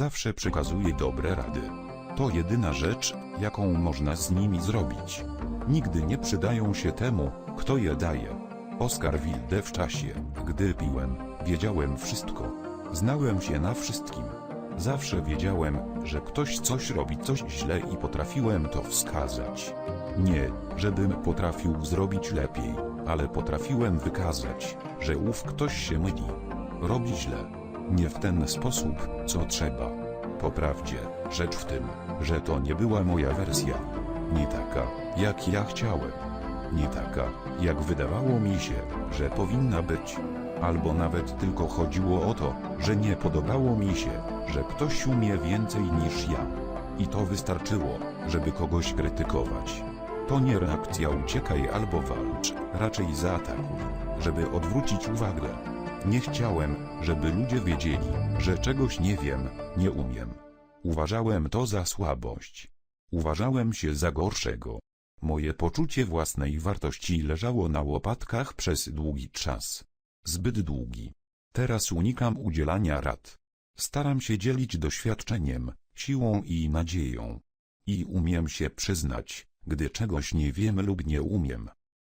zawsze przekazuje dobre rady. To jedyna rzecz, jaką można z nimi zrobić. Nigdy nie przydają się temu, kto je daje. Oskar Wilde w czasie, gdy piłem, wiedziałem wszystko. Znałem się na wszystkim. Zawsze wiedziałem, że ktoś coś robi coś źle i potrafiłem to wskazać. Nie, żebym potrafił zrobić lepiej, ale potrafiłem wykazać, że ów ktoś się myli. Robi źle. Nie w ten sposób, co trzeba. Po prawdzie, rzecz w tym, że to nie była moja wersja. Nie taka, jak ja chciałem. Nie taka, jak wydawało mi się, że powinna być. Albo nawet tylko chodziło o to, że nie podobało mi się, że ktoś umie więcej niż ja. I to wystarczyło, żeby kogoś krytykować. To nie reakcja uciekaj albo walcz, raczej zaatakuj, żeby odwrócić uwagę. Nie chciałem, żeby ludzie wiedzieli, że czegoś nie wiem, nie umiem. Uważałem to za słabość. Uważałem się za gorszego. Moje poczucie własnej wartości leżało na łopatkach przez długi czas. Zbyt długi. Teraz unikam udzielania rad. Staram się dzielić doświadczeniem, siłą i nadzieją. I umiem się przyznać, gdy czegoś nie wiem lub nie umiem.